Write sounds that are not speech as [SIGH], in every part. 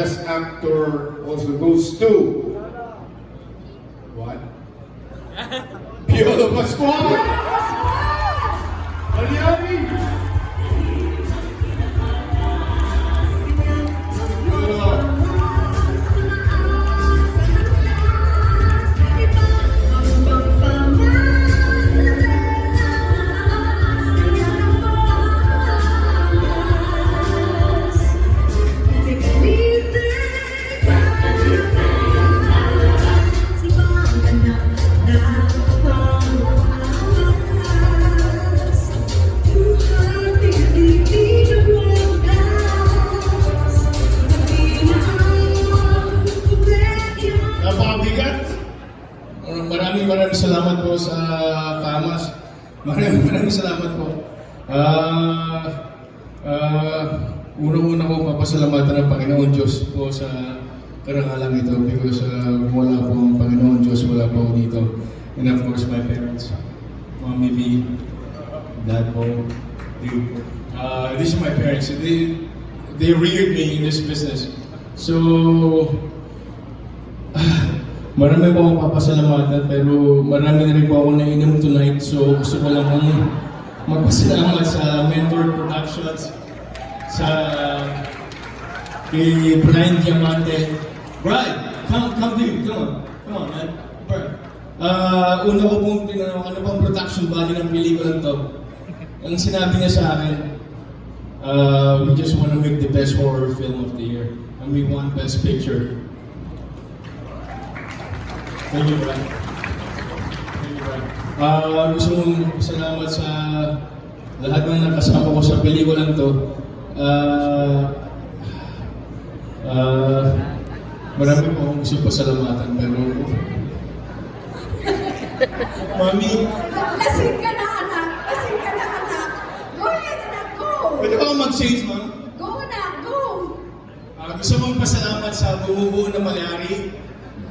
Best Actor also goes to... What? Piolo Pascual! Aliani! Maraming maraming salamat po sa Kamas. Maraming maraming salamat po. Ah, ah, Unang-una ko papasalamatan ng Panginoon Diyos po sa karangalang ito because uh, wala po ang Panginoon Diyos, wala po ako dito. And of course, my parents, Mommy V, Dad po, they, uh, these are my parents. They, they reared me in this business. So, Marami po akong papasalamatan pero marami na rin po ako nainom tonight so gusto ko lang pong magpasalamat sa Mentor Productions sa kay Brian Diamante. Brian, come, come dude, come on. Come on, man. Brian. Ah, una ko pong tinanong ano bang production value ng pelikulang to. Ang sinabi niya sa akin, uh, we just want to make the best horror film of the year and we want best picture. Thank you, Brad. Thank you, Brad. Ah, gusto mong salamat sa lahat ng nakasama ko sa pelikulang to. Ah, ah, marami po akong gusto pasalamatan, pero... [LAUGHS] Mami, Lasing ka na, anak. Lasing ka na, anak. Go ahead, anak. Go. pwede ba akong mag-change, ma'am? Go na, go. Ah, gusto mong pasalamat sa bumubuo ng Malyari,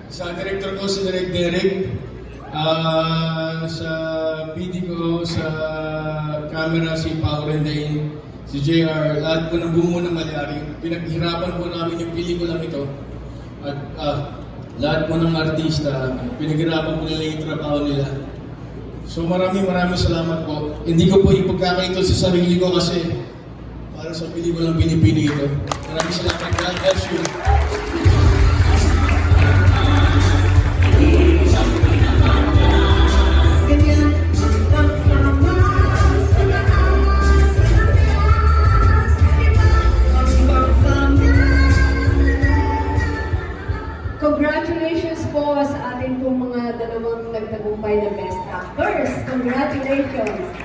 sa director ko si Derek Derek, ah, sa PD ko, sa camera si Paolo Rendain, si JR, lahat po ng bumuo ng Malyari. Pinaghirapan po namin yung pelikulang ito. At ah, lahat po ng artista, pinaghirapan po nila yung trabaho nila. So maraming maraming salamat po. Hindi ko po ipagkakaito sa sarili ko kasi para sa pelikulang pinipili ito. Maraming salamat. God bless you. Congratulations po sa ating pong mga dalawang nagtagumpay na best actors. Congratulations!